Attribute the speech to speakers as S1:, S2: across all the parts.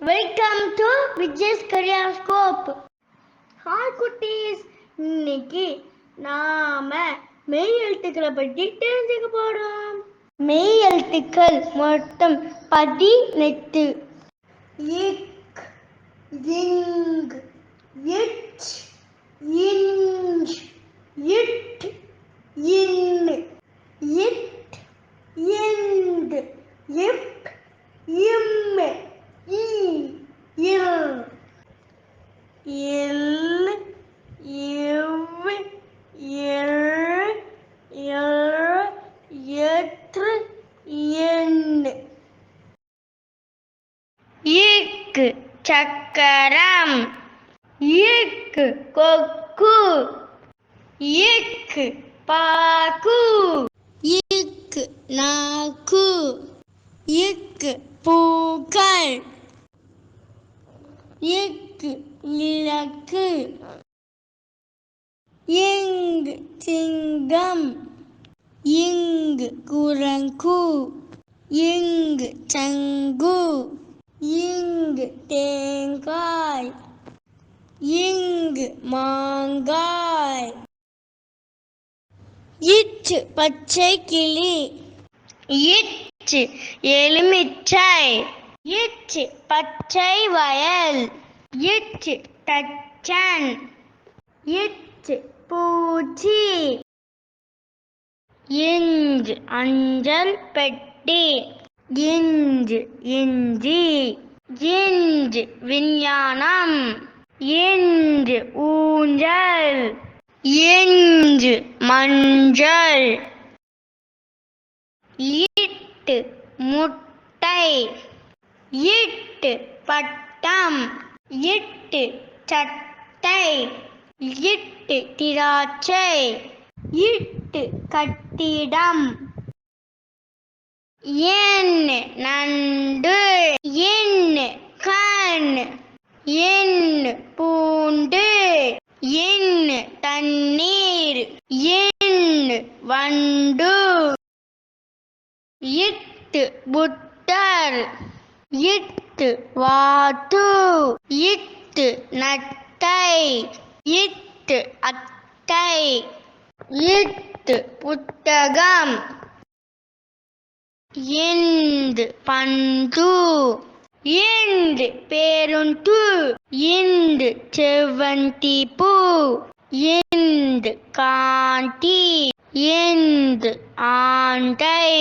S1: Welcome to Vijay's Curiascope hi குட்டீஸ். இன்னைக்கு நாம மெய் எழுத்துக்களை பற்றி தெரிஞ்சுக்க போறோம். மெய் எழுத்துக்கள் மொத்தம் பதினெட்டு. இக் இங் இச் இஞ்ச் இட் இன் இட் இண்ட் இப் இம் இ இல் இல் இவ் இல் இல் எற்று எண். இக்கு சக்கரம் இக்கு கொக்கு இக்கு பாக்கு இக்கு நாக்கு இக்கு பூக்கள் இக்கு இலக்கு இங்கு சிங்கம் இங்கு குரங்கு இங்கு சங்கு இங்கு தேங்காய் இங்கு மாங்காய். இச்சு பச்சை கிளி இச்சு எலுமிச்சை இச்சு பச்சை வயல். இச்சு தச்சன். இச்சு பூச்சி. இஞ்சு அஞ்சல் பெட்டி. இஞ்சு இஞ்சி இஞ்சு விஞ்ஞானம். இஞ்சு ஊஞ்சல். இஞ்சு மஞ்சள். இட்டு முட்டை. இட்டு பட்டம். இட்டு சட்டை. இட்டு திராட்சை. இட்டு கட்டிடம். என் நண்டு. என் கண். என் பூண்டு. என் தண்ணீர் என் வண்டு இட்டு புத்தர் இட்டு வாத்து இட்டு நத்தை இட்டு அத்தை இட்டு புத்தகம் இந்து பந்து இந்து பேருந்து இந்து செவ்வந்தி பூ இந்து காந்தி இந்து ஆண்டை.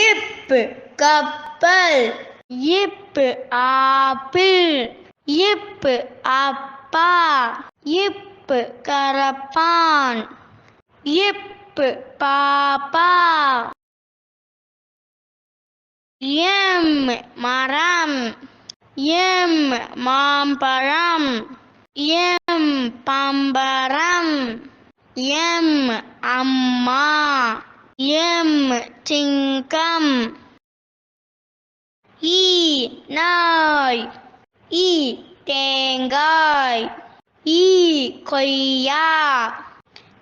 S1: இப்பு கப்பல். இப்பு ஆப்பிள் இப்பு அப்பா. இப்பு கரப்பான். இப்பு பாப்பா. எம் மரம். எம் மாம்பழம். எம் பம்பரம். எம் அம்மா. எம் சிங்கம். ஈ நாய். ஈ தேங்காய். ஈ கொய்யா.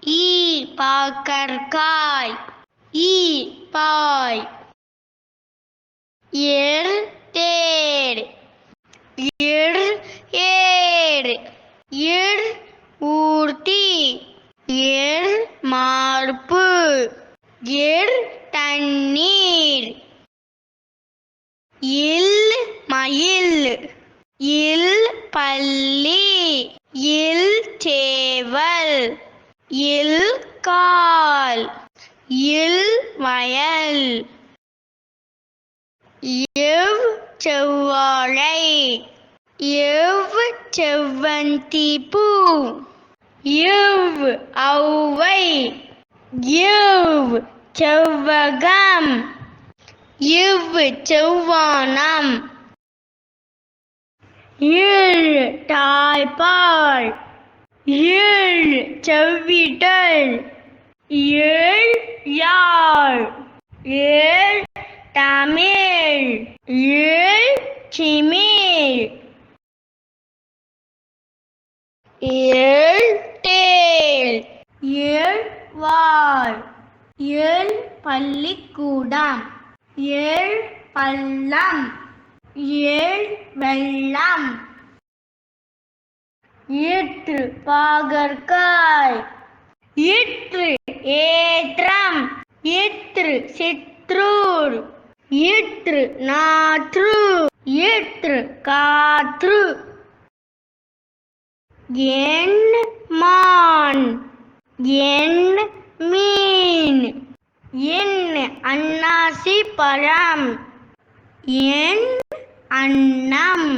S1: ஈ பாக்கற்காய். ஈ பாய். ஏர் தேர். ஏர் ஏர். ஏர் ஊர்த்தி. ஏர் மார்பு. ஏர் தண்ணீர். இல் மயில் இல். பள்ளி. இல் சேவல். இல் கால். இல் வயல். எவ் செவ்வாழை. எவ் செவ்வந்தி பூ எவ் ஔவை எவ் செவ்வகம். இவ் செவ்வானம். ஏழு தாய்ப்பால் ஏழு செவ்விடல். ஏழ் யாழ். ஏழ் தமிழ். ஏழ் சிமிழ். ஏழ் தேள். ஏழ் வாள். ஏழ் பள்ளிக்கூடம். ஏழ் பள்ளம் ஏழ் வெள்ளம். ஈற்று பாகற்காய் ஈற்று ஏற்றம் ஈற்று சிற்றூர் ஈற்று நாற்று ஈற்று காற்று. என் மான் என் மீ என் அன்னாசி பழம். என் அன்னம்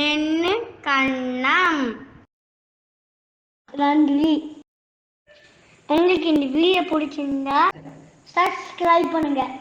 S1: என் கண்ணம். நன்றி. உங்களுக்கு இந்த வீடியோ பிடிச்சிருந்தா சப்ஸ்கிரைப் பண்ணுங்கள்